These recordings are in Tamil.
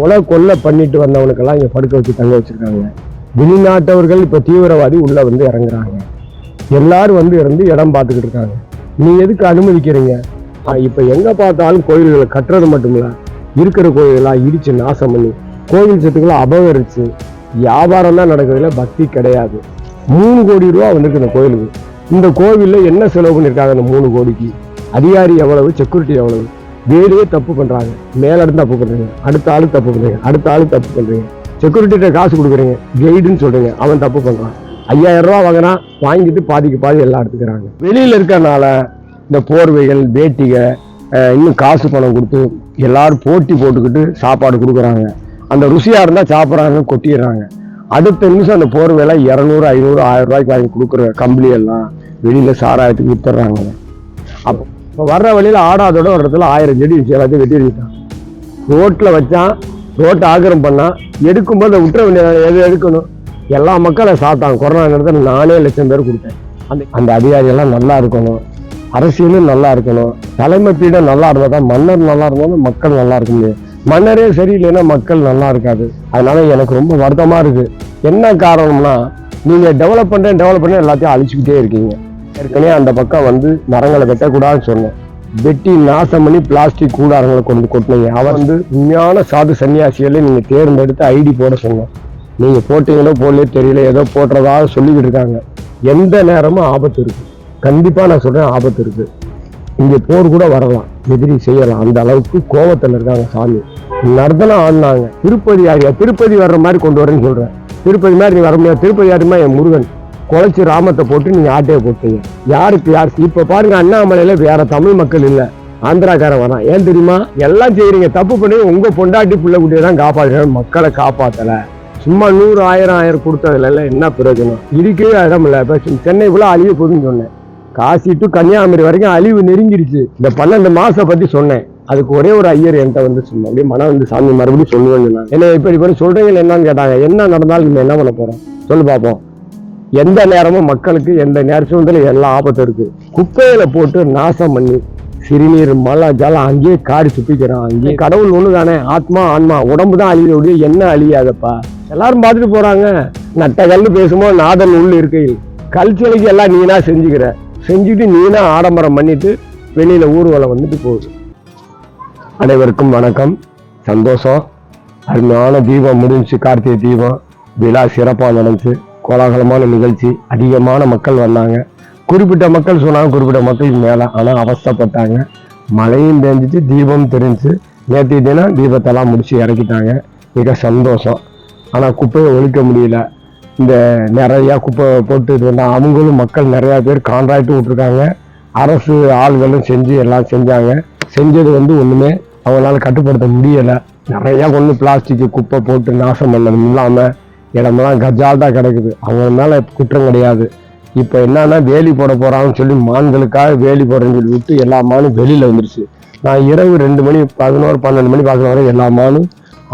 கொலை கொள்ளை பண்ணிட்டு வந்தவனுக்கெல்லாம் இங்கே படுக்க வச்சு தங்க வச்சுருக்காங்க. வெளிநாட்டவர்கள் இப்போ தீவிரவாதி உள்ள வந்து இறங்குறாங்க. எல்லாரும் வந்து இருந்து இடம் பார்த்துக்கிட்டு இருக்காங்க. நீ எதுக்கு அனுமதிக்கிறீங்க? இப்போ எங்கே பார்த்தாலும் கோயில்களை கட்டுறது மட்டுமில்ல இருக்கிற கோயிலெல்லாம் இடித்து நாசம் பண்ணி கோவில் சொத்துக்களை அபகரித்து வியாபாரம் தான் நடக்கிறதுல பக்தி கிடையாது. மூணு கோடி ரூபா வந்திருக்கு இந்த கோயிலுக்கு. இந்த கோவிலில் என்ன செலவு பண்ணியிருக்காங்க இந்த மூணு கோடிக்கு? அதிகாரி எவ்வளவு? செக்யூரிட்டி எவ்வளவு? வீடே தப்பு பண்றாங்க. மேலிடம் தப்பு பண்றீங்க. அடுத்த ஆளு தப்பு பண்றீங்க. அடுத்த ஆளு தப்பு பண்றீங்க. செக்யூரிட்டிகிட்ட காசு கொடுக்குறீங்க. கைடுன்னு சொல்றீங்க. அவன் தப்பு பண்றான். ஐயாயிரம் ரூபா வாங்கினா வாங்கிட்டு பாதிக்கு பாதி எல்லாம் எடுத்துக்கிறாங்க. வெளியில இருக்கறனால இந்த போர்வைகள் வேட்டிகள் இன்னும் காசு பணம் கொடுத்து எல்லாரும் போட்டி போட்டுக்கிட்டு சாப்பாடு கொடுக்குறாங்க. அந்த ருசியாக இருந்தால் சாப்பிட்றாங்க கொட்டிடுறாங்க. அடுத்த நிமிஷம் அந்த போர்வையில் இரநூறு ஐநூறு ஆயிரம் ரூபாய்க்கு வாங்கி கொடுக்குற கம்பளி எல்லாம் வெளியில் சாராயத்துக்கு வித்துறாங்க அப்போ இப்போ வர்ற வழியில் ஆடாதோட ஒரு இடத்துல ஆயிரம் செடி வச்சு எல்லாத்தையும் வெட்டி வச்சுட்டான். ரோட்டில் வச்சான் ரோட்டை ஆக்கிரம் பண்ணான். எடுக்கும்போது அதை விட்டுற வேண்டியது எது எடுக்கணும்? எல்லா மக்களும் சாப்பிட்டாங்க கொரோனா நேரத்தில் நானே லட்சம் பேர் கொடுத்தேன். அந்த அந்த அதிகாரியெல்லாம் நல்லா இருக்கணும். அரசியலும் நல்லா இருக்கணும். தலைமை பீடம் நல்லா இருந்தால் தான் மன்னர் நல்லா இருந்தாலும் மக்கள் நல்லா இருக்க முடியும். மன்னரே சரியில்லைன்னா மக்கள் நல்லா இருக்காது. அதனால எனக்கு ரொம்ப வருத்தமாக இருக்குது என்ன காரணம்னா நீங்கள் டெவலப் பண்ணுறேன் டெவலப் பண்ணுறேன் எல்லாத்தையும் அழிச்சுக்கிட்டே இருக்கீங்க. ஏற்கனவே அந்த பக்கம் வந்து மரங்களை வெட்டக்கூடாதுன்னு சொன்னேன். வெட்டி நாசம் பண்ணி பிளாஸ்டிக் கூடாரங்களை கொண்டு கொட்டினீங்க. அவர் வந்து உண்மையான சாது சன்னியாசிகளை நீங்கள் தேர்ந்தெடுத்து ஐடி போட சொன்னோம் நீங்கள் போட்டீங்களோ போடலையோ தெரியல ஏதோ போடுறதா சொல்லிக்கிட்டு இருக்காங்க. எந்த நேரமும் ஆபத்து இருக்குது கண்டிப்பாக நான் சொல்கிறேன் ஆபத்து இருக்குது இங்கே போர் கூட வரலாம். எதிரி செய்யலாம். அந்த அளவுக்கு கோபத்தில் இருக்காங்க சாமி. நர்தனம் ஆடினாங்க திருப்பதி ஆரியா திருப்பதி வர்ற மாதிரி கொண்டு வரேன்னு சொல்கிறேன் திருப்பதி மாதிரி நீ வர முடியாது. திருப்பதி ஆரிமா என் முருகன். குலைச்சி ராமத்தை போட்டு நீங்க ஆட்டையை போட்டீங்க. யாருக்கு யார்? இப்ப பாருங்க அண்ணாமலையில வேற தமிழ் மக்கள் இல்ல. ஆந்திராக்காரன் வரான். ஏன் தெரியுமா? எல்லாம் செய்யறீங்க தப்பு பண்ணி உங்க பொண்டாட்டி பிள்ளை குட்டியை தான் காப்பாற்றுறேன் மக்களை காப்பாத்தல. சும்மா நூறு ஆயிரம் ஆயிரம் கொடுத்ததுல என்ன பிரயோஜனம்? இருக்கவே இடம் இல்லை. இப்ப சென்னை ஃபுல்லா அழிய போகுதுன்னு சொன்னேன். காசி டு கன்னியாகுமரி வரைக்கும் அழிவு நெருங்கிடுச்சு இந்த பன்னெண்டு மாசம் பத்தி சொன்னேன். அதுக்கு ஒரே ஒரு ஐயர் என்கிட்ட வந்து சொன்னோம் அப்படியே மனம் வந்து சாமி மறுபடியும் சொல்லுவேன்னு என்ன இப்படி இப்படி சொல்றீங்க என்னன்னு கேட்டாங்க. என்ன நடந்தாலும் நம்ம என்ன பண்ண போறோம்? சொல்லு பார்ப்போம் எந்த நேரமும் மக்களுக்கு எந்த நேர சூழ்நிலை எல்லா ஆபத்தும் இருக்கு. குப்பையில போட்டு நாசம் பண்ணி சிறுநீர் மழை ஜலம் அங்கேயே காடி துப்பிக்கிறான் அங்கேயே கடவுள் ஒண்ணு தானே ஆத்மா ஆன்மா. உடம்பு தான் அழிய என்ன அழியாதப்பா? எல்லாரும் பார்த்துட்டு போறாங்க. நட்ட கல் பேசும்போது நாதன் உள்ள இருக்கையில். கல்ச்சலைக்கு எல்லாம் நீனா செஞ்சுக்கிற. செஞ்சுட்டு நீனா ஆடம்பரம் பண்ணிட்டு வெளியில ஊர்வலம் வந்துட்டு போகுது. அனைவருக்கும் வணக்கம். சந்தோஷம். அருமையான தீபம் முடிஞ்சுச்சு கார்த்திகை தீபம். விழா சிறப்பாக நடந்துச்சு. கோலாகலமான நிகழ்ச்சி. அதிகமான மக்கள் வந்தாங்க. குறிப்பிட்ட மக்கள் சொன்னாங்க குறிப்பிட்ட மக்களுக்கு மேலே. ஆனால் அவஸ்தைப்பட்டாங்க. மழையும் பெஞ்சிச்சு தீபம் தெரிஞ்சு. நேற்று தினம் தீபத்தெல்லாம் முடிச்சு இறக்கிட்டாங்க. மிக சந்தோஷம். ஆனால் குப்பையை ஒழிக்க முடியல. இந்த நிறையா குப்பை போட்டு இது அவங்களும் மக்கள் நிறையா பேர் கான்ட்ராக்ட் விட்ருக்காங்க அரசு ஆள்களும் செஞ்சு எல்லாம் செஞ்சாங்க. செஞ்சது வந்து ஒன்றுமே அவங்களால கட்டுப்படுத்த முடியலை. நிறையா கொண்டு பிளாஸ்டிக் குப்பை போட்டு நாசம் பண்ணதும் இல்லாமல் இடமெல்லாம் கஜால் தான் கிடக்குது. அவங்க மேலே குற்றம் கிடையாது. இப்போ என்னன்னா வேலி போட போகிறாங்கன்னு சொல்லி மான்களுக்காக வேலி போடுறேன்னு சொல்லி விட்டு எல்லா மானும் வெளியில் வந்துருச்சு. நான் இரவு ரெண்டு மணி பதினோரு பன்னெண்டு மணி பார்க்குற வரை எல்லா மானும்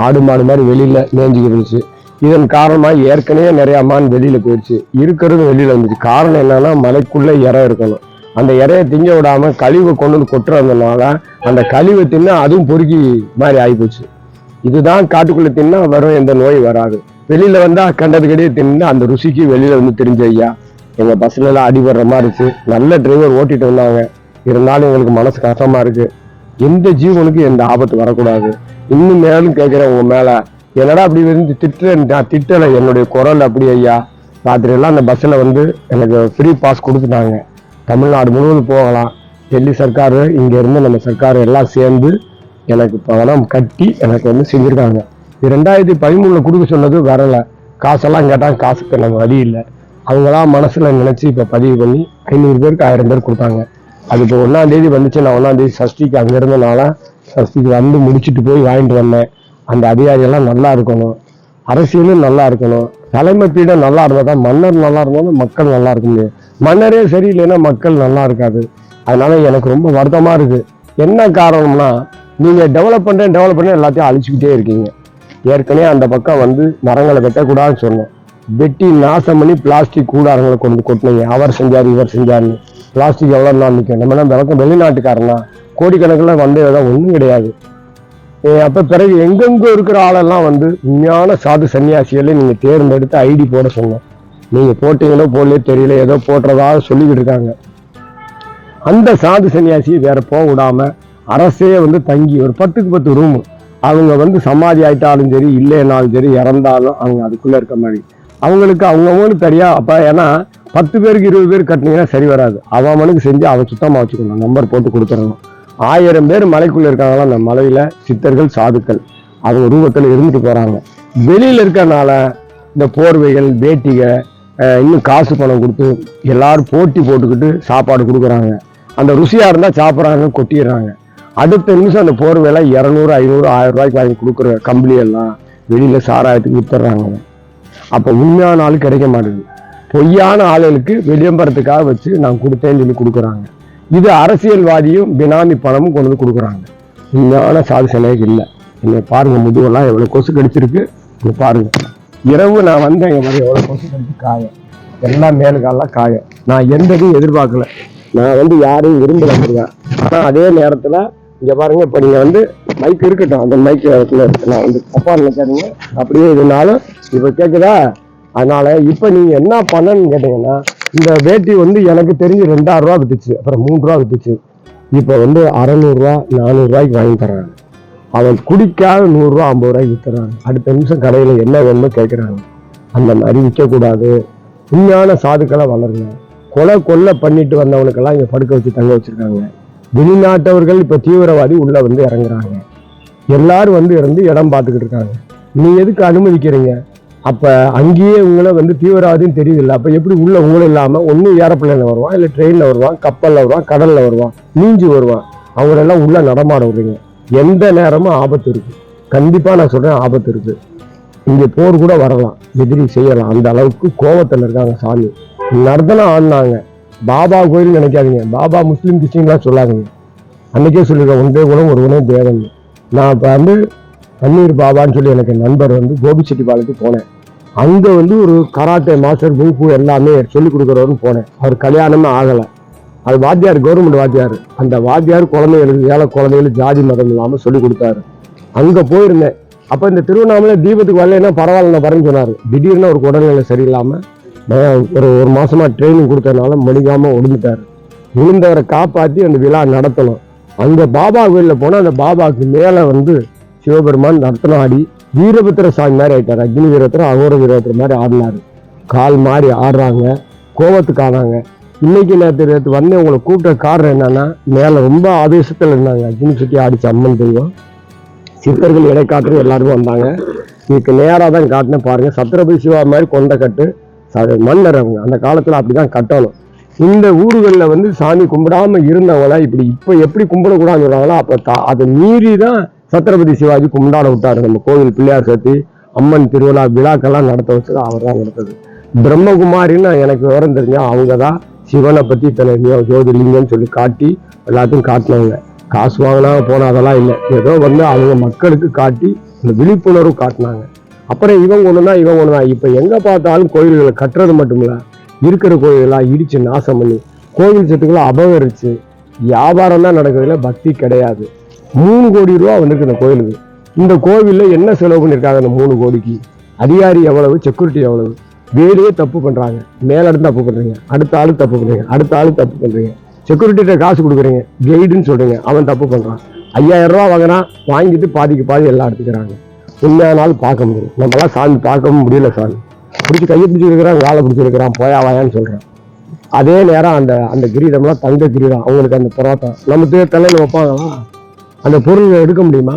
ஆடு மாடு மாதிரி வெளியில் மேய்ஞ்சிக்கிட்டு இருந்துச்சு. இதன் காரணமாக ஏற்கனவே நிறையா மான் வெளியில் போயிடுச்சு. இருக்கிறது வெளியில் வந்துச்சு காரணம் என்னன்னா மலைக்குள்ளே இறை இருக்கணும். அந்த இறையை திங்க விடாம கழிவை கொண்டு வந்து கொட்டுறதுனால அந்த கழிவை தின்னா அதுவும் பொறுக்கி மாதிரி ஆகிப்போச்சு இதுதான் காட்டுக்குள்ளே தின்னா வரும் எந்த நோய் வராது. வெளியில வந்தா கண்டதுக்கடியே தின்னு அந்த ருசிக்கு வெளியில வந்து தெரிஞ்ச ஐயா. எங்க பஸ்ல எல்லாம் அடிபடுற மாதிரி இருந்துச்சு. நல்ல டிரைவர் ஓட்டிட்டு வந்தாங்க. இருந்தாலும் எங்களுக்கு மனசு கஷ்டமா இருக்கு. எந்த ஜீவனுக்கு எந்த ஆபத்து வரக்கூடாது. இன்னும் மேலும் கேட்கிறேன் உங்க மேல. என்னடா அப்படி இருந்து திட்டுறேன் நான் திட்டலை. என்னுடைய குரல் அப்படி ஐயா. ராத்திரியெல்லாம் அந்த பஸ்ஸில் வந்து எனக்கு ஃப்ரீ பாஸ் கொடுத்துட்டாங்க. தமிழ்நாடு முழுவதும் போகலாம். டெல்லி சர்க்காரு இங்கேருந்து நம்ம சர்க்கார் எல்லாம் சேர்ந்து எனக்கு பணம் கட்டி எனக்கு வந்து செஞ்சுருக்காங்க. ரெண்டாயிரத்தி பதிமூணில் கொடுக்க சொன்னது வரலை. காசெல்லாம் கேட்டால் காசுக்கு நம்ம வழி இல்லை. அவங்களாம் மனசில் நினச்சி இப்போ பதிவு பண்ணி ஐநூறு பேருக்கு ஆயிரம் பேர் கொடுத்தாங்க. அது இப்போ ஒன்றாந்தேதி வந்துச்சு. நான் ஒன்றாந்தேதி சஷ்டிக்கு அங்கே இருந்தனால சஷ்டிக்கு வந்து முடிச்சுட்டு போய் வாங்கிட்டு வந்தேன். அந்த அதிகாரியெல்லாம் நல்லா இருக்கணும். அரசியலும் நல்லா இருக்கணும். தலைமை பீடம் நல்லா இருந்தால் தான் மன்னர் நல்லா இருந்தாலும் மக்கள் நல்லா இருக்க முடியும். மன்னரே சரியில்லைன்னா மக்கள் நல்லா இருக்காது. அதனால எனக்கு ரொம்ப வருத்தமாக இருக்குது என்ன காரணம்னா நீங்கள் டெவலப் பண்ணுறேன் டெவலப் பண்ணுறேன் எல்லாத்தையும் அழிச்சுக்கிட்டே இருக்கீங்க. ஏற்கனவே அந்த பக்கம் வந்து மரங்களை வெட்டக்கூடாதுன்னு சொன்னேன். வெட்டி நாசம் பண்ணி பிளாஸ்டிக் கூடாரங்களை கொண்டு கொட்டினீங்க. அவர் செஞ்சார் இவர் செஞ்சாருன்னு. பிளாஸ்டிக் எவ்வளோ நாள் நிற்கும் நம்ம என்ன விளக்கம் வெளிநாட்டுக்காரனா? கோடிக்கணக்கில் வந்து ஏதோ ஒன்றும் கிடையாது. ஏ, பிறகு எங்கெங்கே இருக்கிற ஆளெல்லாம் வந்து உண்மையான சாது சன்னியாசிகளை நீங்கள் தேர்ந்தெடுத்து ஐடி போட சொன்னோம். நீங்கள் போட்டீங்களோ போடலையோ தெரியல ஏதோ போடுறதா சொல்லிக்கிட்டு இருக்காங்க. அந்த சாது சன்னியாசி வேற போக விடாமல் அரசே வந்து தங்கி ஒரு பத்துக்கு பத்து ரூமு அவங்க வந்து சமாதி ஆயிட்டாலும் சரி இல்லைனாலும் சரி இறந்தாலும் அவங்க அதுக்குள்ளே இருக்க மாதிரி. அவங்களுக்கு அவங்கவுங்களுக்கு தெரியா அப்போ ஏன்னா பத்து பேருக்கு இருபது பேர் கட்டினீங்கன்னா சரி வராது. அவன் அவனுக்கு செஞ்சு அவன் சுத்தமாக வச்சுக்கணும். நம்பர் போட்டு கொடுத்துடணும். ஆயிரம் பேர் மலைக்குள்ளே இருக்காங்களா அந்த மலையில் சித்தர்கள் சாதுக்கள். அவங்க ரூபத்தில் இருந்துட்டு போகிறாங்க வெளியில் இருக்கறனால இந்த போர்வைகள் வேட்டிகள் இன்னும் காசு பணம் கொடுத்து எல்லாரும் போட்டி போட்டுக்கிட்டு சாப்பாடு கொடுக்குறாங்க. அந்த ருசியாக இருந்தால் சாப்பிட்றாங்க கொட்டிடுறாங்க. அடுத்த நிமிஷம் அந்த போர்வையில இரநூறு ஐநூறு ஆயிரம் ரூபாய்க்கு வாங்கி கொடுக்குற கம்பெனியெல்லாம் எல்லாம் வெளியில சாராயத்துக்கு வித்துறாங்க அப்போ உண்மையான ஆள் கிடைக்க மாட்டேங்குது. பொய்யான ஆளுகளுக்கு விளம்பரத்துக்காக வச்சு நான் கொடுத்தேன்னு சொல்லி கொடுக்குறாங்க. இது அரசியல்வாதியும் பினாமி பணமும் கொண்டு வந்து கொடுக்குறாங்க. உண்மையான சாது சிலைக்கு இல்லை. இங்கே பாருங்கள் முதுகெல்லாம் எவ்வளவு கொசு கடிச்சிருக்கு. இங்கே பாருங்க. இரவு நான் வந்தேன் எங்கள் மாதிரி எவ்வளவு கொசு கடிச்சு காயம். எல்லாம் மேலுக்காலாம் காயம். நான் எந்ததையும் எதிர்பார்க்கல. நான் வந்து யாரையும் விரும்பல முடியும் ஆனா அதே நேரத்துல இங்க பாருங்க இப்ப நீங்க வந்து மைக் இருக்கட்டும். அந்த மைக் இடத்துல இருக்கு நான் வந்து தப்பா நினைக்காதீங்க. அப்படியே இதனாலும் இப்ப கேக்குதா? அதனால இப்ப நீங்க என்ன பண்ணணும்னு கேட்டீங்கன்னா இந்த வேட்டி வந்து எனக்கு தெரிஞ்சு ரெண்டாயிரம் ரூபா வித்துச்சு. அப்புறம் மூணு ரூபா வித்துச்சு. இப்ப வந்து அறநூறுவா நானூறுரூவாய்க்கு வாங்கி தர்றாங்க. அவன் குடிக்காத நூறுரூவா ஐம்பது ரூபாய்க்கு வித்துறாங்க அடுத்த நிமிஷம் கடையில என்ன வேணுமோ கேட்குறாங்க அந்த மாதிரி விற்கக்கூடாது உண்மையான சாதுக்களை வளருங்க. கொலை கொள்ளை பண்ணிட்டு வந்தவனுக்கெல்லாம் இங்க படுக்க வச்சு தங்க வச்சிருக்காங்க. வெளிநாட்டவர்கள் இப்போ தீவிரவாதி உள்ளே வந்து இறங்குறாங்க. எல்லாரும் வந்து இருந்து இடம் பார்த்துக்கிட்டு இருக்காங்க. நீ எதுக்கு அனுமதிக்கிறீங்க? அப்போ அங்கேயே உங்களை வந்து தீவிரவாதின்னு தெரியல அப்போ எப்படி உள்ள உங்களும் இல்லாமல் ஒண்ணு ஏரோப்ளைனில் வருவான் இல்லை ட்ரெயினில் வருவான் கப்பலில் வருவான் கடலில் வருவான் நீஞ்சி வருவான். அவங்களெல்லாம் உள்ளே நடமாட விடுறீங்க எந்த நேரமும் ஆபத்து இருக்குது கண்டிப்பாக நான் சொல்கிறேன் ஆபத்து இருக்குது இங்கே போர் கூட வரலாம். எதிரி செய்யலாம். அந்த அளவுக்கு கோவத்தில் இருக்காங்க சாமி. நர்தனம் ஆடினாங்க பாபா கோயில் நினைக்காதீங்க. பாபா முஸ்லீம் கிறிஸ்டின்லாம் சொல்லாதீங்க. அன்றைக்கே சொல்லிடுறேன் ஒன்றே குணம் ஒரு குணம் தேவன். நான் இப்போ வந்து பன்னீர் பாபான்னு சொல்லி எனக்கு நண்பர் வந்து கோபிச்செட்டிப்பாளையத்துக்கு போனேன். அங்கே வந்து ஒரு கராட்டை மாஸ்டர் குங்கு எல்லாமே சொல்லி கொடுக்குறவருன்னு போனேன். அவர் கல்யாணமே ஆகலை. அது வாத்தியார் கவர்மெண்ட் வாத்தியார். அந்த வாத்தியார் குழந்தைகளுக்கு ஏழை குழந்தைகளுக்கு ஜாதி மதம் இல்லாமல் சொல்லி கொடுத்தாரு. அங்கே போயிருந்தேன். அப்போ இந்த திருவண்ணாமலை தீபத்துக்கு வரலன்னா பரவாயில்ல நான் வரேன்னு திடீர்னு ஒரு உடல்நிலை சரியில்லாமல் ஒரு ஒரு மாசமா ட்ரைனிங் கொடுத்ததுனால மணிக்காம விழுந்துட்டார் விழுந்தவரை காப்பாற்றி அந்த விழா நடத்தணும். அங்க பாபா கோயிலில் போனால் அந்த பாபாவுக்கு மேலே வந்து சிவபெருமான் நர்த்தனம் ஆடி வீரபத்திர சாமி மாதிரி ஆயிட்டார். அக்னி வீரபத்திரம் அகோர வீரபத்திரம் மாதிரி ஆடினார். கால் மாறி ஆடுறாங்க. கோபத்துக்கு ஆனாங்க இன்னைக்கு நேற்று நேற்று வந்து உங்களை கூப்பிட்ட காரணம் என்னன்னா மேலே ரொம்ப ஆவேசத்தில் இருந்தாங்க. அக்னி சுற்றி ஆடிச்சு அம்மன் தெய்வம். சித்தர்கள் இடைக்காட்டு எல்லாருமே வந்தாங்க. இதுக்கு நேராக தான் காட்டினேன் பாருங்கள் சத்திரபதி சிவா மாதிரி கொண்டை கட்டு அது மன்னர் அவங்க. அந்த காலத்தில் அப்படிதான் கட்டணும். இந்த ஊர்களில் வந்து சாமி கும்பிடாம இருந்தவங்களா இப்படி இப்போ எப்படி கும்பிடக்கூடாதுன்னு சொல்கிறாங்களோ அப்போ அதை மீறி தான் சத்ரபதி சிவாஜி கும்பிடாட விட்டார். நம்ம கோவில் பிள்ளையார் சேர்த்து அம்மன் திருவிழா விழாக்கெல்லாம் நடத்த வச்சது அவர் தான் நடத்தது பிரம்மகுமாரின்னு எனக்கு விவரம் தெரிஞ்சா அவங்க தான் சிவனை பற்றி இத்தனை ஜோதிலிங்கன்னு சொல்லி காட்டி எல்லாத்தையும் காட்டினவங்க காசு வாங்கினா போனால் அதெல்லாம் இல்லை. ஏதோ வந்து அவங்க மக்களுக்கு காட்டி இந்த விழிப்புணர்வு காட்டினாங்க. அப்புறம் இவங்க இவன் ஒன்று தான் இப்போ எங்கே பார்த்தாலும் கோயில்களை கட்டுறது மட்டும் இல்லை இருக்கிற கோயிலெல்லாம் இடிச்சு நாசம் பண்ணி கோவில் சொத்துக்களை அபகரிச்சு வியாபாரம் தான் நடக்கிறதுல பக்தி கிடையாது. மூணு கோடி ரூபா வந்திருக்கு இந்த கோயிலுக்கு. இந்த கோவில்ல என்ன செலவு பண்ணியிருக்காங்க அந்த மூணு கோடிக்கு? அதிகாரி எவ்வளவு செக்யூரிட்டி எவ்வளவு? வேலையே தப்பு பண்ணுறாங்க மேலிடம் தப்பு பண்ணுறீங்க அடுத்த ஆள் தப்பு பண்ணுறீங்க அடுத்த ஆள் தப்பு பண்ணுறீங்க செக்யூரிட்டிகிட்ட காசு கொடுக்குறீங்க. கைடுன்னு சொல்கிறீங்க அவன் தப்பு பண்ணுறான் ஐயாயிரம் ரூபா வாங்கினா வாங்கிட்டு பாதிக்கு பாதி எல்லாம் எடுத்துக்கிறாங்க. என்னானாலும் பார்க்க முடியும். நம்மளாம் சாமி பார்க்கவும் முடியல சாமி. பிடிச்சி கையை பிடிச்சிருக்கிறான் காலை பிடிச்சிருக்கிறான் போயா வாயான்னு அதே நேரம் அந்த அந்த கிரீடம்லாம் தங்க கிரீடம் அவங்களுக்கு அந்த புறாத்தம் நம்ம தலையில் வைப்பாங்களா? அந்த பொருளை எடுக்க முடியுமா?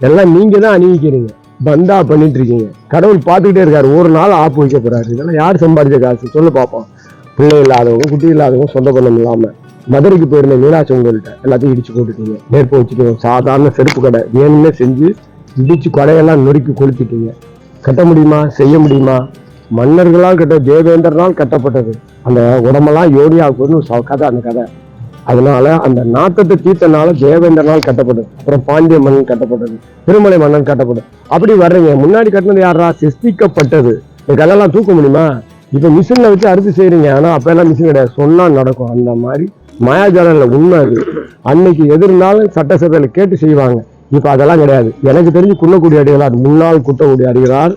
எல்லாம் நீங்கள் தான் அணிவிக்கிறீங்க. பந்தா பண்ணிட்டு இருக்கீங்க. கடவுள் பார்த்துக்கிட்டே இருக்காரு. ஒரு நாள் ஆப்பு வைக்க போறாரு. இதெல்லாம் யார் சம்பாதிச்ச காசு? சொல்லு பார்ப்போம் பிள்ளை இல்லாதவங்க குட்டி இல்லாதவங்க சொந்த பந்தம் இல்லாம. மதுரைக்கு போயிருந்த மீனாட்சி உங்கள்கிட்ட எல்லாத்தையும் இடிச்சு போட்டுட்டீங்க. நெருப்பு வச்சுட்டு சாதாரண செருப்பு கடை. வேணும்னே செஞ்சு இடித்து கொடையெல்லாம் நொறுக்கி கொளுத்திட்டீங்க. கட்ட முடியுமா? செய்ய முடியுமா? மன்னர்களால் கட்ட தேவேந்திரனால் கட்டப்பட்டது. அந்த உடம்பெல்லாம் யோடியாவுக்கு கதை அந்த கதை. அதனால அந்த நாட்டத்தை தீர்த்தனால தேவேந்திரனால் கட்டப்படும் அப்புறம் பாண்டிய மன்னன் கட்டப்பட்டது. திருமலை மன்னன் கட்டப்படும் அப்படி வர்றீங்க. முன்னாடி கட்டினது யாரா சிஸ்திக்கப்பட்டது இந்த கல்லெல்லாம் தூக்க முடியுமா? இப்போ மிஷினில் வச்சு அறுத்து செய்கிறீங்க ஆனால் அப்போ எல்லாம் மிஷின் கிடையாது. சொன்னால் நடக்கும். அந்த மாதிரி மாயாஜாலில் உண்மை அது. அன்னைக்கு எதிர்னாலும் சட்டசபையில் கேட்டு செய்வாங்க. இப்போ அதெல்லாம் கிடையாது. எனக்கு தெரிஞ்சு குள்ளக்கூடிய அடிகளார் முன்னாள் குட்டக்கூடிய அடிகளார்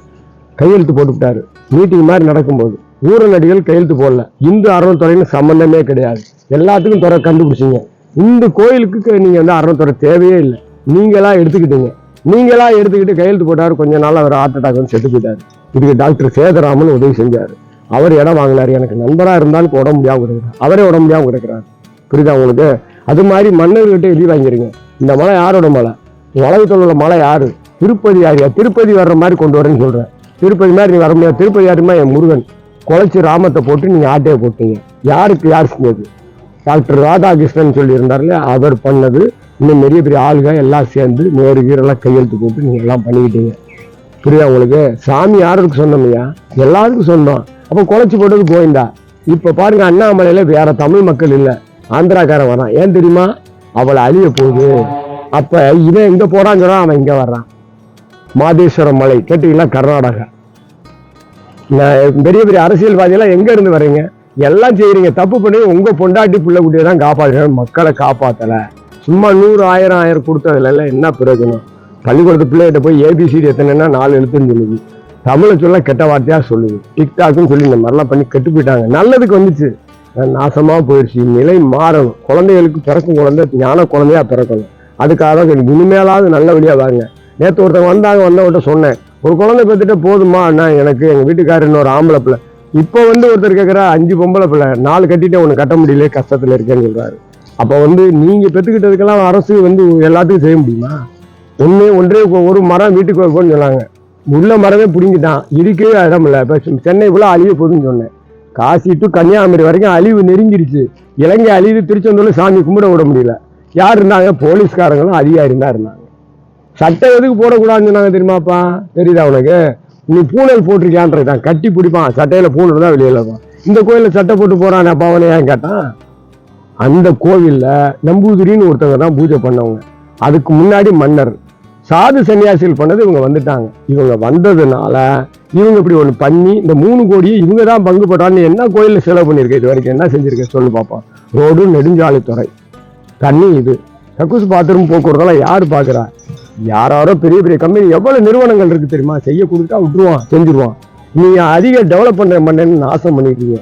கையெழுத்து போட்டுவிட்டாரு. மீட்டிங் மாதிரி நடக்கும்போது. ஊரல் அடிகள் கையெழுத்து போடல. இந்து அறத்துறைன்னு சம்பந்தமே கிடையாது. எல்லாத்துக்கும் துறை கண்டுபிடிச்சிங்க. இந்த கோயிலுக்கு நீங்க வந்து அறத்துறை தேவையே இல்லை. நீங்களா எடுத்துக்கிட்டீங்க. நீங்களா எடுத்துக்கிட்டு கையெழுத்து போட்டார். கொஞ்ச நாள் அவர் ஹார்ட் அட்டாக் வந்து செத்து போயிட்டார். இதுக்கு டாக்டர் சேதராமன் உதவி செஞ்சார். அவர் இடம் வாங்கினாரு. எனக்கு நண்பராக இருந்தாலும் உடம்பு முடியாமல் கிடக்குறாரு. அவரே உடம்பு முடியாமல் கிடக்குறாரு. புரியுதா உங்களுக்கு? அது மாதிரி மன்னர்கிட்ட எழுதி வாங்கிருங்க. இந்த மலை யாரோட மலை? வளையத்தில் உள்ள மலை ஆறு. திருப்பதி யாரியா திருப்பதி வர்ற மாதிரி கொண்டு வரேன்னு சொல்கிறேன் திருப்பதி மாதிரி நீ வர முடியாது. திருப்பதி யாருமா என் முருகன். குலைச்சி ராமத்தை போட்டு நீங்கள் ஆட்டையை போட்டீங்க. யாருக்கு யார் செஞ்சது டாக்டர் ராதாகிருஷ்ணன் சொல்லியிருந்தார்ல அவர் பண்ணது இன்னும் பெரிய பெரிய ஆளுங்க எல்லாம் சேர்ந்து நேரு கீரெல்லாம் கையெழுத்து போட்டு நீங்கள் எல்லாம் பண்ணிக்கிட்டீங்க. புரியுதா உங்களுக்கு? சாமி யாருக்கு சொன்னோம்யா எல்லாருக்கும் சொன்னோம் அப்போ குலைச்சி போட்டது கோயிந்தா இப்போ பாருங்க அண்ணாமலையில் வேற தமிழ் மக்கள் இல்லை. ஆந்திராக்காரன் வரான். ஏன் தெரியுமா? அவளை அழிய போகுது. அப்ப இவன் இங்க போறான்னு அவன் இங்க வர்றான். மாதேஸ்வரம் மலை. கேட்டீங்கன்னா கர்நாடகா. பெரிய பெரிய அரசியல்வாதியெல்லாம் எங்க இருந்து வர்றீங்க? எல்லாம் செய்யறீங்க தப்பு பண்ணி உங்க பொண்டாட்டி பிள்ளை குட்டியை தான் காப்பாற்றுறேன் மக்களை காப்பாத்தல. சும்மா நூறு ஆயிரம் ஆயிரம் கொடுத்ததுல எல்லாம் என்ன பிரயோஜனம்? பள்ளிக்கூடத்து பிள்ளைகிட்ட போய் ஏபிசிடி எத்தனைன்னா நாலு எழுத்துன்னு சொல்லுது. தமிழை சொல்ல கெட்ட வார்த்தையா சொல்லுது. டிக்டாக்னு சொல்லி இந்த மாதிரிலாம் பண்ணி கெட்டு போயிட்டாங்க. நல்லதுக்கு வந்துச்சு. நாசமா போயிடுச்சு. நிலை மாறணும். குழந்தைகளுக்கு பிறக்கும் குழந்தை ஞான குழந்தையா பிறக்கணும். அதுக்காக தான் இனிமேலாவது நல்ல வழியா வாங்க நேற்று ஒருத்தவங்க வந்தாங்க வந்தவங்கள்ட்ட சொன்னேன். ஒரு குழந்தை பார்த்துட்டு போதுமா அண்ணா? எனக்கு எங்கள் வீட்டுக்காரர் இன்னொரு ஆம்பளை பிள்ளை. இப்போ வந்து ஒருத்தர் கேட்குறா அஞ்சு பொம்பளை பிள்ளை. நாலு கட்டிட்டு ஒன்று கட்ட முடியல கஷ்டத்தில் இருக்கேன்னு சொல்கிறாரு அப்போ வந்து நீங்கள் பெற்றுக்கிட்டதுக்கெல்லாம் அரசு வந்து எல்லாத்துக்கும் செய்ய முடியுமா? ஒன்று ஒன்றே ஒரு மரம் வீட்டுக்கு வைப்போம்னு சொன்னாங்க. உள்ள மரமே பிடிங்கிட்டான். இருக்கவே இடம் இல்லை. இப்போ சென்னை ஃபுல்லாக அழிய போகுதுன்னு சொன்னேன். காசி டு கன்னியாகுமரி வரைக்கும் அழிவு நெருங்கிருச்சு. இலங்கை அழிவு திருச்செந்தூரில் சாமி கும்பிட விட முடியல. யார் இருந்தாங்க? போலீஸ்காரங்களும் அதிகாரி தான் இருந்தாங்க. சட்டை எதுக்கு போடக்கூடாதுன்னு சொன்னாங்க தெரியுமாப்பா? தெரியுதா உனக்கு? நீ பூனல் போட்டிருக்கியான்றது தான் கட்டி பிடிப்பான். சட்டையில் பூனல் தான் வெளியில் இருப்பான் இந்த கோயிலில் சட்டை போட்டு போகிறான் அப்பா அவனை ஏன் கேட்டான்? அந்த கோவிலில் நம்பூதிரின்னு ஒருத்தவங்க தான் பூஜை பண்ணவங்க. அதுக்கு முன்னாடி மன்னர். சாது சன்னியாசிகள் பண்ணது இவங்க வந்துட்டாங்க. இவங்க வந்ததுனால இவங்க இப்படி ஒன்று பண்ணி இந்த மூணு கோடியை இவங்க தான் பங்கு போட்டான்னு என்ன கோயிலில் செலவு பண்ணியிருக்க? இது வரைக்கும் என்ன செஞ்சுருக்கேன் சொல்லு பார்ப்போம் ரோடு நெடுஞ்சாலைத்துறை. தண்ணி இது. கக்கூஸ் பாத்ரூம் போக்குவரத்தெல்லாம் யார் பார்க்குறா யாராரோ பெரிய பெரிய கம்பெனி எவ்வளோ நிறுவனங்கள் இருக்குது தெரியுமா? செய்ய கொடுத்தா விட்டுருவான் செஞ்சிருவான். நீ அதிக டெவலப் பண்ணுற பண்ணேன்னு நாசம் பண்ணிருக்கீங்க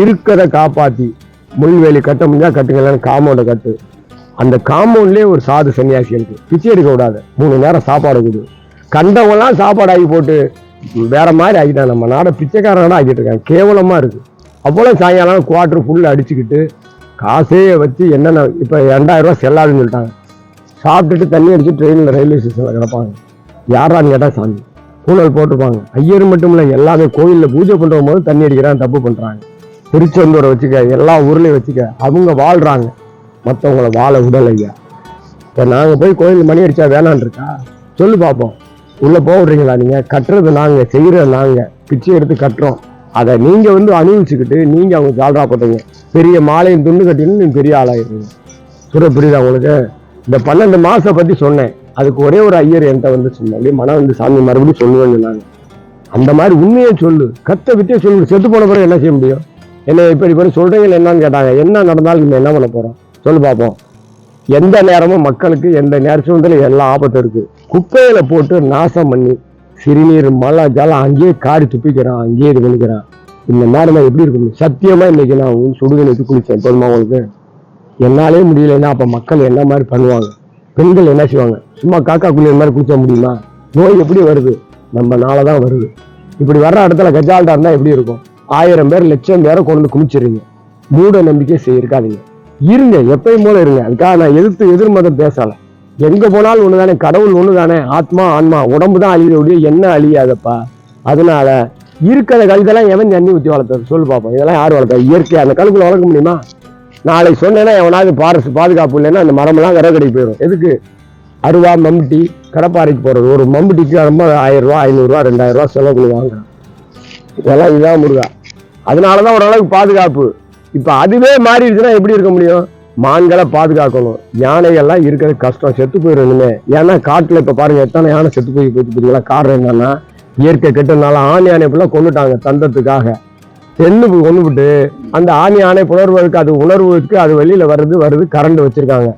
இருக்கிறத காப்பாற்றி முள்வேலி கட்ட முடிஞ்சால் கட்டுங்களேன்னு காம்பவுண்டை கட்டு. அந்த காம்பவுண்ட்லேயே ஒரு சாது சன்னியாசிகளுக்கு பிச்சை எடுக்க விடாத. மூணு நேரம் சாப்பாடு கொடு. கண்டவெல்லாம் சாப்பாடு ஆகி போட்டு வேற மாதிரி ஆகிட்டான். நம்ம நாட பிச்சைக்காரனாக ஆகிட்டு இருக்காங்க கேவலமாக இருக்குது அவ்வளோ சாயங்காலம் குவாட்ரு ஃபுல் அடிச்சுக்கிட்டு காசே வச்சு என்னென்ன இப்போ ரெண்டாயிரம் ரூபா செல்லாதுன்னு சொல்லிட்டாங்க. சாப்பிட்டுட்டு தண்ணி அடிச்சு ட்ரெயினில் ரயில்வே ஸ்டேஷனில் கிடப்பாங்க. யாரான்னு கேட்டால் சாமி. பூனல் போட்டிருப்பாங்க. ஐயர் மட்டும் இல்லை எல்லாமே கோயிலில் பூஜை பண்ணுற போது தண்ணி அடிக்கிறாங்க தப்பு பண்ணுறாங்க திருச்செந்தூரை வச்சுக்க எல்லா ஊர்லேயும் வச்சுக்க அவங்க வாழ்கிறாங்க மற்றவங்கள வாழ விடல ஐயா. இப்போ நாங்கள் போய் கோயில் மணி அடித்தா வேணான்னு இருக்கா? சொல்லு பார்ப்போம் உள்ளே போக விட்றீங்களா நீங்கள் கட்டுறது நாங்கள் செய்கிறது நாங்கள் பிச்சை எடுத்து கட்டுறோம். அதை நீங்கள் வந்து அனுபவிச்சுக்கிட்டு நீங்கள் அவங்க ஜால்ரா போட்டீங்க. பெரிய மாலையும் துண்டு கட்டின்னு நீங்க பெரிய ஆளாயிருங்க சுர புரியுதா உங்களுக்கு? இந்த பன்னெண்டு மாதத்தை பற்றி சொன்னேன். அதுக்கு ஒரே ஒரு ஐயர் என்கிட்ட வந்து சொன்னேன் அப்படியே மனம் வந்து சாமி மறுபடியும் சொல்லுவேன்னு சொன்னாங்க. அந்த மாதிரி உண்மையை சொல்லு. கத்த விட்டே சொல்லு. செத்து போன பிறகு என்ன செய்ய முடியும்? என்ன இப்படி இப்படி சொல்றீங்க என்னன்னு கேட்டாங்க. என்ன நடந்தாலும் நம்ம என்ன பண்ண போகிறோம் சொல்லு பார்ப்போம் எந்த நேரமும் மக்களுக்கு எந்த நேரத்தில் எல்லா ஆபத்தும் இருக்குது குப்பையில் போட்டு நாசம் பண்ணி சிறுநீர் மழை ஜலம் அங்கேயே காடி துப்பிக்கிறான் அங்கேயே இது பண்ணிக்கிறான். இந்த நேரம் எப்படி இருக்கும்? சத்தியமா இன்னைக்கு நான் உன் சுடுதண்ணி குளிச்சேன் போதுமா உங்களுக்கு? என்னாலே முடியலைன்னா அப்ப மக்கள் என்ன மாதிரி பண்ணுவாங்க? பெண்கள் என்ன செய்வாங்க? சும்மா காக்கா குளிர் மாதிரி குளிச்ச முடியுமா? நோய் எப்படி வருது? நம்ம நாளை தான் வருது. இப்படி வர்ற இடத்துல கஜால்டா இருந்தா எப்படி இருக்கும்? ஆயிரம் பேர் லட்சம் பேரை கொண்டு குமிச்சிருங்க குளிச்சிருங்க மூட நம்பிக்கை செய்யிருக்காதீங்க இருங்க எப்பயும் போல இருங்க. அதுக்காக நான் எதிர்த்து எதிர்மதம் பேசலை எங்க போனாலும் ஒண்ணுதானே? கடவுள் ஒன்று தானே ஆத்மா ஆன்மா. உடம்பு தான் அழியக்கூடிய என்ன அழியாதப்பா? அதனால இருக்கிற கழுதெல்லாம் எவன் தண்ணி ஊற்றி வளர்த்தது? சொல்லு பார்ப்போம் இதெல்லாம் யார் வளர்த்தா இயற்கையாக அந்த கழுக்குள்ள வளர்க்க முடியுமா? நாளைக்கு சொன்னேன்னா எவனாவது பாரசு பாதுகாப்பு இல்லைன்னா அந்த மரமெல்லாம் விறகடிக்கு போயிடும் எதுக்கு? அருவா மம்புட்டி கடப்பாறைக்கு போகிறது ஒரு மம்புட்டிக்கு ரொம்ப ஆயிரரூவா ஐநூறுரூவா ரெண்டாயிரரூவா செலவு பண்ணி வாங்குறான். இதெல்லாம் இதுதான் முருகா. அதனாலதான் ஓரளவுக்கு பாதுகாப்பு. இப்போ அதுவே மாறிடுச்சுன்னா எப்படி இருக்க முடியும்? மான்களை பாதுகாக்கணும். யானைகள்லாம் இருக்கிறது கஷ்டம். செத்து போயிடணுமே. ஏன்னா காட்டுல இப்போ பாருங்க எத்தனை யானை செத்து போய் போயிட்டு பார்த்தீங்களா? காரணம் என்னன்னா இயற்கை கெட்டதுனால ஆண் யானை ஃபுல்லாக கொண்டுட்டாங்க தந்தத்துக்காக. தென்னு கொண்டுவிட்டு அந்த ஆண் யானை புணர்வதற்கு அது உணர்வதற்கு அது வெளியில வருது வருது கரண்ட் வச்சிருக்காங்க.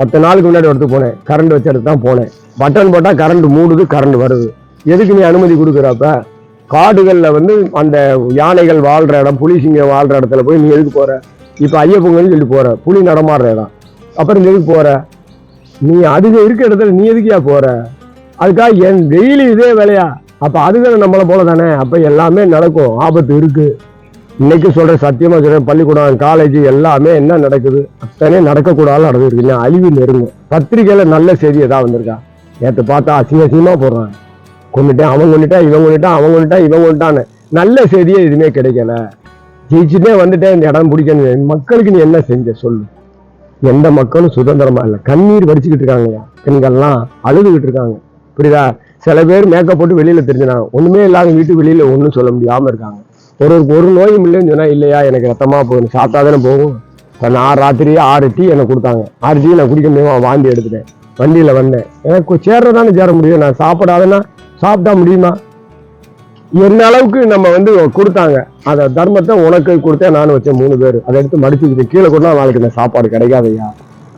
பத்து நாளுக்கு முன்னாடி எடுத்து போனேன். கரண்ட் வச்ச இடத்து தான் போனேன். பட்டன் போட்டால் கரண்ட் மூடுது கரண்ட் வருது. எதுக்கு நீ அனுமதி கொடுக்குறப்ப காடுகளில் வந்து அந்த யானைகள் வாழ்கிற இடம் புலிசிங்க வாழ்கிற இடத்துல போய் நீ எதுக்கு போகிற இப்போ ஐயப்பங்கன்னு சொல்லி போகிற புலி நடமாடுற இடம் அப்புறம் எதுக்கு போகிற நீ அதுக்கு இருக்க இடத்துல நீ எதுக்கியா போகிற அதுக்காக என் டெய்லி இதே வேலையா? அப்போ அதுகள் நம்மளை போல தானே அப்போ எல்லாமே நடக்கும். ஆபத்து இருக்குது இன்னைக்கு சொல்கிறேன் சத்தியமாக சொல்கிறேன் பள்ளிக்கூடம் காலேஜ் எல்லாமே என்ன நடக்குது? அத்தனை நடக்கக்கூடாது நடந்துருக்கு இன்னும் அழிவு நெருங்கும். பத்திரிக்கையில் நல்ல செய்தி எதாவது வந்திருக்கா? நேற்று பார்த்தா அசிங்க அசிங்கமாக போடுறான். கொண்டுட்டேன் அவன் கொண்டுட்டான் இவன் கொண்டுட்டான் அவன் கொண்டுட்டான் இவன் கொண்டுட்டான்னு. நல்ல செய்தியே எதுவுமே கிடைக்கல. ஜெயிச்சுட்டே வந்துட்டேன் இந்த இடம் பிடிக்கணும். மக்களுக்கு நீ என்ன செஞ்ச சொல்லு. எந்த மக்களும் சுதந்திரமா இல்லை. கண்ணீர் வடிச்சுக்கிட்டு இருக்காங்கய்யா பெண்கள்லாம் அழுதுகிட்டு இருக்காங்க. புரியுதா? சில பேர் மேக்கப் போட்டு வெளியில தெரிஞ்சுனாங்க ஒண்ணுமே இல்லாத வீட்டுக்கு வெளியில ஒன்றும் சொல்ல முடியாம இருக்காங்க. ஒரு ஒரு நோயும் இல்லைன்னு சொன்னா இல்லையா எனக்கு ரத்தமா போகணும் சாப்பிட்டா தானே போகும்? இப்போ நான் ராத்திரி ஆறு டீ எனக்கு கொடுத்தாங்க. ஆறு டீ நான் குடிக்க முடியுமா? வாந்தி எடுத்துட்டேன். வண்டியில வந்தேன். எனக்கு சேர்றதானே சேர முடியும். நான் சாப்பிடாதேன்னா சாப்பிட்டா முடியுமா? என்ன அளவுக்கு நம்ம வந்து கொடுத்தாங்க? அந்த தர்மத்தை உனக்கு கொடுத்தேன் நானும் வச்சேன் மூணு பேர். அதை எடுத்து மடிச்சுக்கிட்டு கீழே கொண்டா நாளைக்கு இந்த சாப்பாடு கிடைக்காதையா.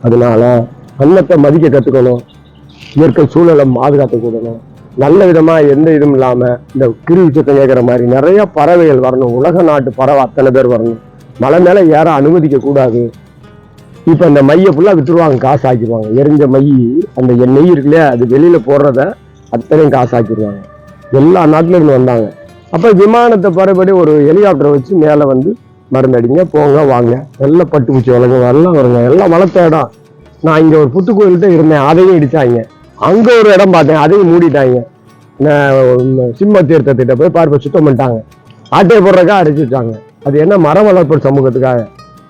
அதனால அன்னத்தை மதிக்க கற்றுக்கணும் இயற்கை சூழலை பாதுகாத்து நல்ல விதமாக எந்த இதுவும் இல்லாமல் இந்த கிருவி சத்தம் கேட்குற மாதிரி நிறைய பறவைகள் வரணும். உலக நாட்டு பறவை அத்தனை பேர் வரணும். மலை மேலே ஏற அனுமதிக்க கூடாது. இப்போ இந்த மையை ஃபுல்லாக வித்துருவாங்க காசு ஆக்கிடுவாங்க எரிஞ்ச மை அந்த நெய் இருக்கு இல்லையா அது வெளியில் போடுறத அத்தனையும் காசு ஆக்கிடுவாங்க எல்லா நாட்டுல இருந்து வந்தாங்க. அப்ப விமானத்தை பறபடி ஒரு ஹெலிகாப்டர் வச்சு மேல வந்து மருந்தடிங்க போங்க வாங்க. எல்லாம் பட்டு பூச்சி வளங்க எல்லாம் வருங்க. எல்லாம் வளர்த்த இடம். நான் இங்க ஒரு புத்துக்கோயில்கிட்ட இருந்தேன். அதையும் இடிச்சாங்க. அங்க ஒரு இடம் பார்த்தேன். அதையும் மூடிட்டாங்க. நான் சிம்ம தீர்த்தத்திட்ட போய் பார்ப்ப சுத்தம் பண்ணிட்டாங்க. ஆட்டையை போடுறக்கா அடிச்சு வச்சாங்க. அது என்ன மரம் வளர்ப்பு சமூகத்துக்காக?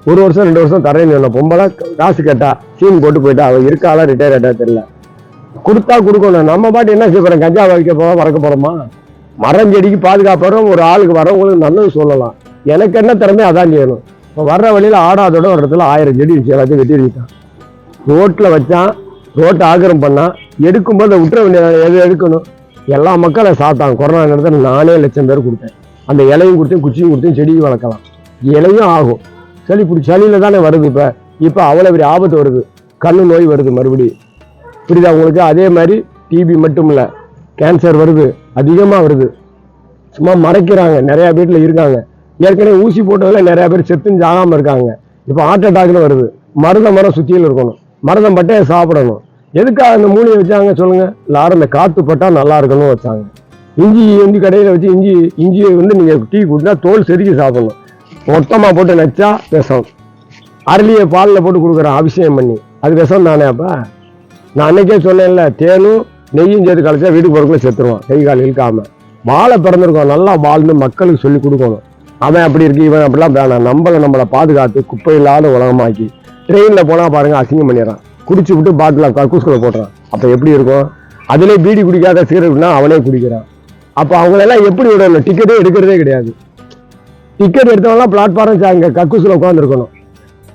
ஒரு வருஷம் ரெண்டு வருஷம் தரேன்னு சொன்ன பொம்பளை காசு கேட்டா சீன் போட்டு போயிட்டா அவ இருக்காளா ரிட்டையர் ஆட்டா தெரியல. கொடுத்தா கொடுக்கணும். நம்ம பாட்டு என்ன செய்ய போறோம்? கஞ்சா வைக்க போறோம்? வறக்க போறோமா? மரம் செடிக்கு பாதுகாப்புறோம் ஒரு ஆளுக்கு வரவங்களுக்கு நல்லது சொல்லலாம். எனக்கு என்ன திறமை? அதான் செய்யணும். இப்போ வர்ற வழியில் ஆடாதோட ஒரு இடத்துல ஆயிரம் செடி இருந்துச்சு. எல்லாத்தையும் வெட்டி இருக்கான் ரோட்டில் வச்சான். ரோட்டை ஆக்கிரம் பண்ணான். எடுக்கும்போது அதை விட்டுற வேண்டியது எது எடுக்கணும்? எல்லா மக்களும் அதை சாப்பிட்டாங்க. கொரோனா நேரத்தில் நானே லட்சம் பேர் கொடுத்தேன். அந்த இலையும் கொடுத்தேன் குச்சியும் கொடுத்தேன் செடியும் வளர்க்கலாம். இலையும் ஆகும். சளி பிடிச்சி சளியில் தானே வருது இப்போ. இப்போ அவ்வளோ பெரிய ஆபத்து வருது. கண்ணு நோய் வருது மறுபடியும். புரியுதா உங்களுக்கு? அதே மாதிரி டிபி மட்டும் இல்லை கேன்சர் வருது அதிகமாக வருது. சும்மா மறைக்கிறாங்க நிறையா வீட்டில் இருக்காங்க. ஏற்கனவே ஊசி போட்டதில் நிறையா பேர் செத்துன்னு ஜாகாமல் இருக்காங்க. இப்போ ஹார்ட் அட்டாக்னு வருது. மருதம் மரம் சுற்றியில் இருக்கணும். மருதம் பட்டே சாப்பிடணும். எதுக்காக அந்த மூலிகை வச்சாங்க சொல்லுங்கள் எல்லாரும் இந்த காற்று பட்டா நல்லா இருக்கணும் வச்சாங்க. இஞ்சி வந்து கடையில் வச்சு இஞ்சி இஞ்சியை வந்து நீங்கள் டீ கொடுத்தா தோல் செதுக்கி சாப்பிடணும். மொத்தமாக போட்டு நச்சா விஷம். அரளியை பாலில் போட்டு கொடுக்குறேன் அபிஷேகம் பண்ணி. அது விஷம் தானே அப்போ? நான் அன்னைக்கே சொன்னேன்ல தேனும் நெய்யும் சேர்த்து கழிச்சா வீட்டுக்கு பொருட்களை செத்துருவான். கை கால் இழுக்காம. வாழை பிறந்திருக்கோம் நல்லா வாழ்ந்து மக்களுக்கு சொல்லி கொடுக்கணும். அவன் அப்படி இருக்கு இவன் அப்படிலாம் வேணாம். நம்மளை நம்மளை பாதுகாத்து குப்பை இல்லாத உலகமாக்கி ட்ரெயினில் போனால் பாருங்க அசிங்கம் பண்ணிடுறான். குடிச்சு விட்டு பாட்டில் கக்கூஸ்குள்ள போடுறான் அப்போ எப்படி இருக்கும்? அதிலே பீடி குடிக்காத சிகரெட்னா அவனே குடிக்கிறான். அப்போ அவங்களெல்லாம் எப்படி விடணும்? டிக்கெட்டே எடுக்கிறதே கிடையாது. டிக்கெட் எடுத்தவங்களாம் பிளாட்ஃபார்ம் அங்கே கக்கூஸில் உட்காந்துருக்கணும்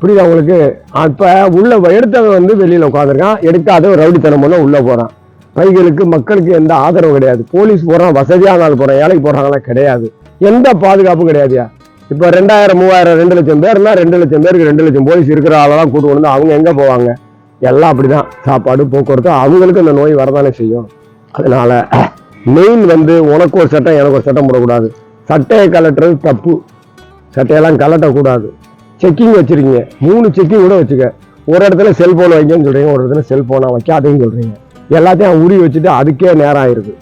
புரியுதா உங்களுக்கு? அப்போ உள்ள எடுத்தவன் வந்து வெளியில் உட்காந்துருக்கான் எடுக்காத ரவுடித்தனம் பண்ண உள்ளே போகிறான் பைகளுக்கு மக்களுக்கு எந்த ஆதரவும் கிடையாது. போலீஸ் போகிறான் வசதியான ஆள் போகிறான் ஏழைக்கு போகிறாங்களா கிடையாது. எந்த பாதுகாப்பும் கிடையாதுயா. இப்போ ரெண்டாயிரம் மூவாயிரம் ரெண்டு லட்சம் பேர்னா ரெண்டு லட்சம் பேருக்கு ரெண்டு லட்சம் போலீஸ் இருக்கிற ஆளெல்லாம் கூட்டு வந்து அவங்க எங்கே போவாங்க? எல்லாம் அப்படிதான். சாப்பாடு போக்குவரத்து அவங்களுக்கு அந்த நோய் வரதானே செய்யும். அதனால மெயின் வந்து உனக்கு ஒரு சட்டம் எனக்கு ஒரு சட்டம் போடக்கூடாது. சட்டையை கலட்டுறது தப்பு. சட்டையெல்லாம் கலட்டக்கூடாது செக்கிங் வச்சுருக்கீங்க. மூணு செக்கிங் கூட வச்சுக்க. ஒரு இடத்துல செல்ஃபோன் வைங்கன்னு சொல்கிறீங்க ஒரு இடத்துல செல்போனா வைக்காதேன்னு சொல்கிறீங்க எல்லாத்தையும் உரி வச்சுட்டு அதுக்கே நேரம் ஆயிருது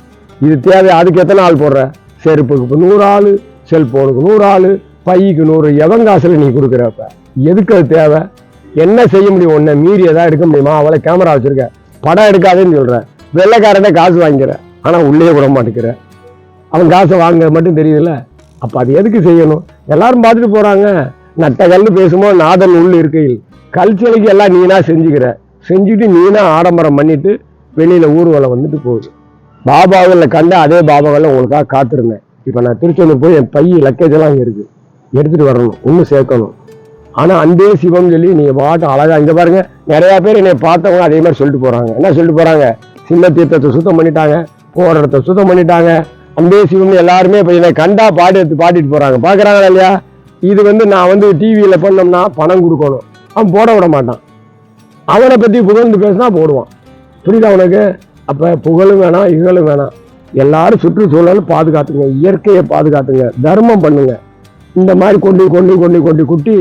இது தேவை அதுக்கு எத்தனை ஆள் போடுற? செருப்புக்கு இப்போ நூறு ஆள் செல்ஃபோனுக்கு நூறு ஆள் பைக்கு நூறு எவன் காசில் நீ கொடுக்குறப்ப? எதுக்கு அது தேவை? என்ன செய்ய முடியும்? ஒன்றை மீறி எதாவது எடுக்க முடியுமா? அவளை கேமரா வச்சுருக்க. படம் எடுக்காதேன்னு சொல்கிறேன் வெள்ளைக்காரனே காசு வாங்கிக்கிற. ஆனால் உள்ளே விட மாட்டேங்கிற. அவன் காசை வாங்க மட்டும் தெரியுதுல்ல? அப்போ அது எதுக்கு செய்யணும்? எல்லாரும் பார்த்துட்டு போகிறாங்க நட்ட கல் பேசுமோ நாதன் உள்ள இருக்கையில். கல்ச்சலைக்கு எல்லாம் நீனா செஞ்சுக்கிற. செஞ்சுட்டு நீனா ஆடம்பரம் பண்ணிட்டு வெளியில் ஊர்வலம் வந்துட்டு போகுது. பாபாவில் கண்ட அதே பாபாவில் உங்களுக்காக காத்திருந்தேன். இப்போ நான் திருச்செந்தூர் போய் என் பைய லக்கேஜ் எல்லாம் இங்கே இருக்குது எடுத்துகிட்டு வரணும் இன்னும் சேர்க்கணும். ஆனால் அன்பே சிவம் சொல்லி நீங்கள் பாட்டு அழகாக இங்கே பாருங்க நிறையா பேர் என்னை பார்த்தவங்க அதே மாதிரி சொல்லிட்டு போகிறாங்க என்ன சொல்லிட்டு போகிறாங்க சின்ன தீர்த்தத்தை சுத்தம் பண்ணிட்டாங்க போகிற இடத்த சுத்தம் பண்ணிட்டாங்க. அன்பே சிவம் எல்லாருமே இப்போ என்னை கண்டா பாடி எடுத்து பாடிட்டு போகிறாங்க பார்க்குறாங்களா இல்லையா? இது வந்து நான் வந்து டிவியில் பண்ணோம்னா பணம் கொடுக்கணும். அவன் போட விட மாட்டான். அவனை பற்றி புகழ்ந்து பேசினா போடுவான். புரியுதா உனக்கு? அப்போ புகழும் வேணாம் இகழும் வேணாம். எல்லாரும் சுற்றுச்சூழல் பாதுகாத்துங்க இயற்கையை பாதுகாத்துங்க தர்மம் பண்ணுங்க. இந்த மாதிரி கொண்டு கொண்டு கொண்டு கொண்டு குட்டி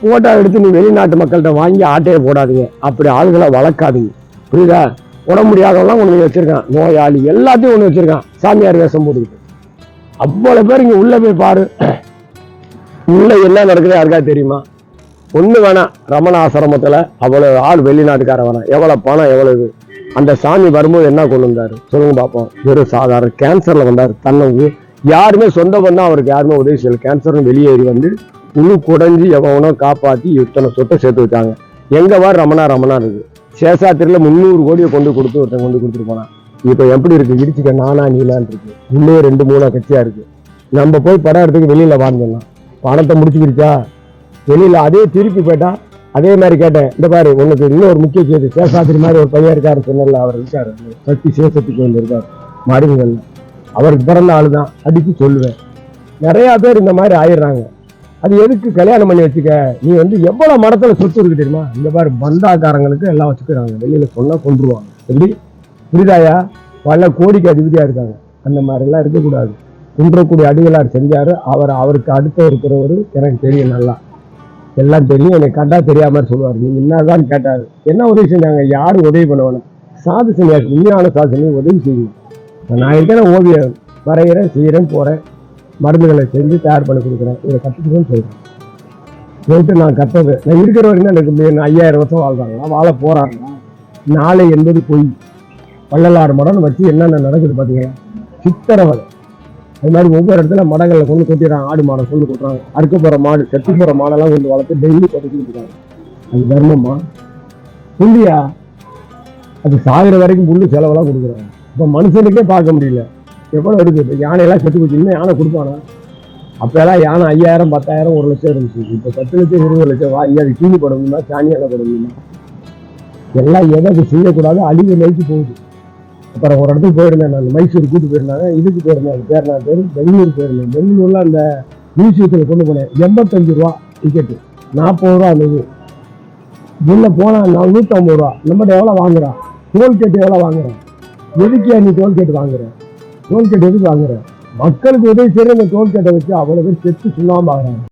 போட்டோ எடுத்து நீ வெளிநாட்டு மக்கள்கிட்ட வாங்கி ஆட்டையை போடாதீங்க. அப்படி ஆளுகளை வளர்க்காதீங்க. புரியுதா? உடம்பு முடியாதவெல்லாம் ஒன்று வச்சுருக்கான். நோயாளி எல்லாத்தையும் ஒன்று வச்சுருக்கான். சாமியார் வேஷம் போட்டுக்கிட்டு. அவ்வளோ பேர் இங்கே உள்ளே போய் பாரு. உள்ள என்ன நடக்குது யாருக்கா தெரியுமா? ஒன்று வேணாம் ரமண ஆசிரமத்தில் அவ்வளோ ஆள் வெளிநாட்டுக்கார வரான் எவ்வளோ பணம் எவ்வளவு அந்த சாமி வரும்போது என்ன கொண்டு வந்தார்? சொல்லுங்க பார்ப்போம் வெறும் சாதாரண கேன்சரில் வந்தார் தன்னை யாருமே சொந்த பண்ணா அவருக்கு யாருமே உதவி செய்யல. கேன்சர்னு வெளியேறி வந்து உழு குடைஞ்சி எவனோ காப்பாற்றி இத்தனை சொத்தை சேர்த்து வச்சாங்க. எங்கே வார் ரமணா ரமணா இருக்கு சேஷாத்திரியில் முந்நூறு கோடியை கொண்டு கொடுத்து ஒருத்தன் கொண்டு கொடுத்துட்டு போனான். இப்போ எப்படி இருக்குது இடிச்சிக்க நானா நீலான் இருக்கு. இன்னும் ரெண்டு மூணா கட்சியாக இருக்குது நம்ம போய் படம் எடுத்துக்கு வெளியில் வாழ்ந்துடலாம் பணத்தை முடிச்சுக்கிடுச்சா வெளியில் அதே திருப்பி போயிட்டான் அதே மாதிரி கேட்டேன். இந்த பாரு உனக்கு இன்னொரு முக்கிய செய்தி சேஷாத்திரி மாதிரி ஒரு பையன் இருக்காரு சொன்னல அவர் இருக்காரு. சக்தி சிவசக்தி வந்திருக்கார் இருக்காரு. மருந்துகள் அவருக்கு பிறந்த ஆள் தான் அடித்து சொல்லுவேன். நிறையா பேர் இந்த மாதிரி ஆயிடுறாங்க. அது எதுக்கு கல்யாணம் பண்ணி வச்சுக்க? நீ வந்து எவ்வளோ மடத்தில் சொத்து இருக்கு தெரியுமா? இந்த மாதிரி பந்தாக்காரங்களுக்கு எல்லாம் வச்சுக்கிறாங்க. வெளியில் சொன்னால் கொண்டுருவாங்க எப்படி? புரிதாயா பல கோடிக்கு அதிபதியாக இருக்காங்க. அந்த மாதிரிலாம் இருக்கக்கூடாது. குன்றக்கூடிய அடிகளார் செஞ்சாரு. அவர் அவருக்கு அடுத்து இருக்கிறவர் எனக்கு தெரியும் நல்லா. எல்லாம் தெரியும். எனக்கு கண்டா தெரியாம சொல்லுவார். நீங்க என்னதான் கேட்டார். என்ன உதவி செஞ்சாங்க? யார் உதவி பண்ணுவாங்க சாது சன்னியாசி உண்மையான சாது உதவி செய்யும். நான் இருக்கிற ஓவியம் வரைகிறேன் செய்கிறேன் போகிறேன் மருந்துகளை செஞ்சு தயார் பண்ணி கொடுக்குறேன். இதை கற்றுக்கணும்னு சொல்கிறேன் போயிட்டு நான் கற்றது நான் இருக்கிற வரைக்கும் எனக்கு ஐயாயிரம் வருஷம் வாழ்றாங்களா வாழ போகிறாங்க நாளை என்பது பொய். வள்ளலாறு மடம் வச்சு என்னென்ன நடக்குது பார்த்தீங்கன்னா சித்திரவதை. அது மாதிரி ஒவ்வொரு இடத்துல மடங்களில் கொண்டு கொட்டிடுறாங்க. ஆடு மாடை கொண்டு கொட்டுறாங்க. அறுக்க போகிற மாடு செத்து போகிற மாடெல்லாம் கொண்டு வளர்த்து டெய்லி கொட்டிக்கிட்டு இருக்காங்க. அது தர்மமா? புள்ளியா? அது சாகிற வரைக்கும் புல்லு செலவெல்லாம் கொடுக்குறாங்க. இப்போ மனுஷனுக்கே பார்க்க முடியல. எவ்வளோ இருக்குது இப்போ யானையெல்லாம் செத்து போச்சு. இன்னும் யானை கொடுப்பானா? அப்போல்லாம் யானை ஐயாயிரம் பத்தாயிரம் ஒரு லட்சம் இருந்துச்சு. இப்போ பத்து லட்சம் இருபது லட்சம் வாங்கி அது கீழி சாணியால் போட போடணுமா எல்லாம் எதை அது செய்யக்கூடாது. அழிவு நோக்கி போகுது. அப்புறம் ஒரு இடத்துக்கு போயிருந்தேன் நான். மைசூர் கூட்டு போயிருந்தாங்க. இதுக்கு போயிருந்தேன் அது பேர் நான் பேர் பெங்களூர் போயிருந்தேன் பெங்களூர்ல அந்த மியூசியத்தில் கொண்டு போனேன். எண்பத்தஞ்சு ரூபா டிக்கெட்டு நாற்பது ரூபா அல்லது இது. உள்ள போனா நான் நூற்றம்பது ரூபா. நம்மகிட்ட எவ்வளோ வாங்குறான் டோல்கேட் எவ்வளோ வாங்குறான் எதுக்கே நீ டோல்கேட் வாங்குறேன் டோல்கேட் எதுக்கு வாங்குறேன் மக்களுக்கு உதவி செய்கிற இந்த டோல்கேட்டை வச்சு அவ்வளோ பேர் செத்து சுண்ணாம்பு ஆகுறாங்க